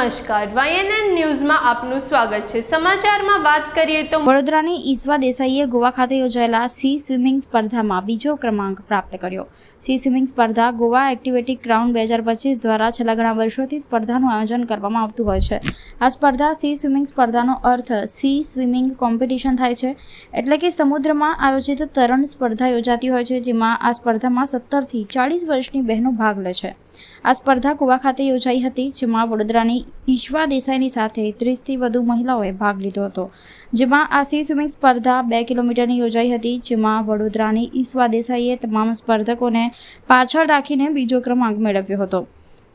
નમસ્કાર. વાયએનએન ન્યૂઝમાં આપનું સ્વાગત છે. સમાચારમાં વાત કરીએ તો વડોદરાની ઈશ્વા દેસાઈએ ગોવા ખાતે યોજાયેલા સી સ્વિમિંગ સ્પર્ધામાં બીજો ક્રમાંક પ્રાપ્ત કર્યો. સી સ્વિમિંગ સ્પર્ધા ગોવા એક્ટિવિટી ગ્રાઉન્ડ બે હજાર પચીસ દ્વારા છેલ્લા ઘણા વર્ષોથી સ્પર્ધાનું આયોજન કરવામાં આવતું હોય છે. આ સ્પર્ધા સી સ્વિમિંગ સ્પર્ધાનો અર્થ સી સ્વિમિંગ કોમ્પિટિશન થાય છે. એટલે કે સમુદ્રમાં આયોજિત તરણ સ્પર્ધા યોજાતી હોય છે, જેમાં આ સ્પર્ધામાં સત્તરથી ચાળીસ વર્ષની બહેનો ભાગ લે છે. આ સ્પર્ધા કુવા ખાતે યોજાઈ હતી, જેમાં વડોદરાની ઈશ્વા દેસાઈની સાથે ત્રીસથી વધુ મહિલાઓએ ભાગ લીધો હતો. જેમાં આ સી સ્વિમિંગ સ્પર્ધા બે કિલોમીટરની યોજાઈ હતી, જેમાં વડોદરાની ઈશ્વા દેસાઈએ તમામ સ્પર્ધકોને પાછળ રાખીને બીજો ક્રમાંક મેળવ્યો હતો.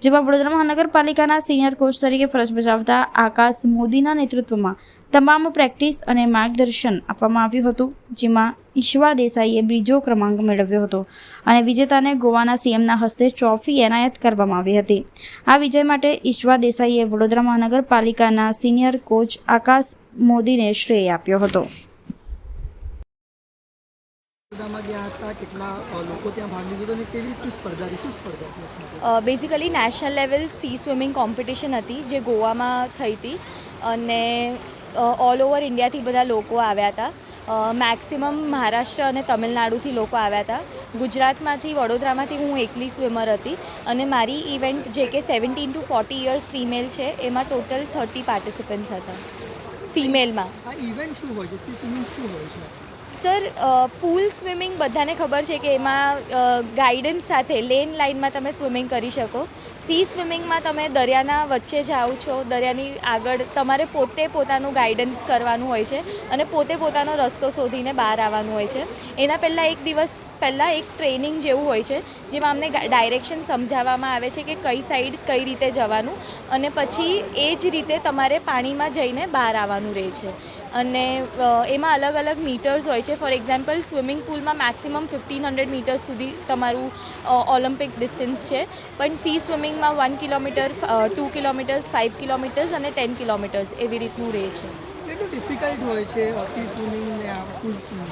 જેમાં વડોદરા મહાનગરપાલિકાના સિનિયર કોચ તરીકે ફરજ બજાવતા આકાશ મોદીના નેતૃત્વમાં તમામ પ્રેક્ટિસ અને માર્ગદર્શન આપવામાં આવ્યું હતું, જેમાં ઈશ્વા દેસાઈએ બીજો ક્રમાંક મેળવ્યો હતો અને વિજેતાને ગોવાના સીએમના હસ્તે ટ્રોફી એનાયત કરવામાં આવી હતી. આ વિજય માટે ઈશ્વા દેસાઈએ વડોદરા મહાનગરપાલિકાના સિનિયર કોચ આકાશ મોદીને શ્રેય આપ્યો હતો સ્પર્ધામાં ગયા હતા કેટલા અ, લોકો ત્યાં ભાગ લીધો હતો અને કેવી રીતની સ્પર્ધા હતી શું સ્પર્ધા હતી આ સ્પર્ધા? Basically national level sea swimming competition હતી જે ગોવામાં થઈ હતી અને ઓલ ઓવર ઇન્ડિયાથી બધા લોકો આવ્યા હતા. મેક્સિમમ મહારાષ્ટ્ર અને તમિલનાડુથી લોકો આવ્યા હતા. ગુજરાતમાંથી વડોદરામાંથી હું એકલી સ્વિમર હતી અને મારી ઇવેન્ટ જે કે seventeen to forty years female છે એમાં ટોટલ થર્ટી પાર્ટિસિપન્ટ્સ હતા. ફિમેલમાં આ ઇવેન્ટ શું હોય છે? સ્વિમિંગ શું હોય છે? સર પૂલ સ્વિમિંગ બધાને ખબર છે કે એમાં ગાઈડન્સ સાથે, લેન લાઇનમાં તમે સ્વિમિંગ કરી શકો. સી સ્વિમિંગમાં તમે દરિયાના વચ્ચે જાઓ છો, દરિયાની આગળ તમારે પોતે પોતાનું ગાઈડન્સ કરવાનું હોય છે અને પોતે પોતાનો રસ્તો શોધીને બહાર આવવાનું હોય છે. એના પહેલાં એક દિવસ, પહેલાં એક ટ્રેનિંગ જેવું હોય છે, જેમાં અમને ડાયરેક્શન સમજાવવામાં આવે છે કે કઈ સાઈડ કઈ રીતે જવાનું અને પછી એ જ રીતે તમારે પાણીમાં જઈને બહાર આવવાનું રહે છે. અને એમાં અલગ અલગ મીટર્સ હોય છે. ફોર એક્ઝામ્પલ સ્વિમિંગ પુલમાં મેક્સિમમ ફિફ્ટીન હંડ્રેડ મીટર્સ સુધી તમારું ઓલિમ્પિક ડિસ્ટન્સ છે. પણ sea સ્વિમિંગમાં one kilometre two kilometres five kilometres અને ટેન કિલોમીટર્સ એવી રીતનું રહે છે. કેટલું ડિફિકલ્ટ હોય છે સી સ્વિમિંગ આ પૂલ સ્વિમિંગ?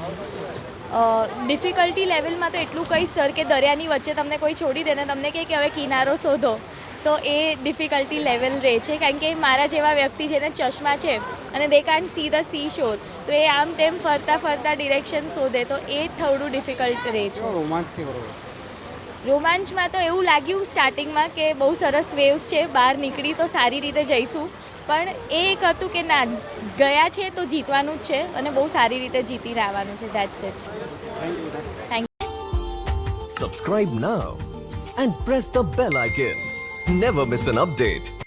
ડિફિકલ્ટી લેવલમાં તો એટલું કહીશ સર કે દરિયાની વચ્ચે તમને કોઈ છોડી દે ને તમને કહે કે હવે કિનારો શોધો તો એ ડિફિકલ્ટી લેવલ રહે છે. કારણ કે મારા જેવા વ્યક્તિ જેને ચશ્મા છે અને દે કાન સી ધ સી શોર તો એ આમ તેમ ફરતા ફરતા ડિરેક્શન શોધે તો એ થોડું ડિફિકલ્ટ રહે છે. રોમાંચ કેવો રોમાંચમાં તો એવું લાગ્યું સ્ટાર્ટિંગમાં કે બહુ સરસ વેવ્સ છે, બહાર નીકળી તો સારી રીતે જઈશું. પણ એ એક હતું કે ના, ગયા છે તો જીતવાનું જ છે અને બહુ સારી રીતે જીતીને આવવાનું છે that's it thank you subscribe now and press the bell icon never miss an update.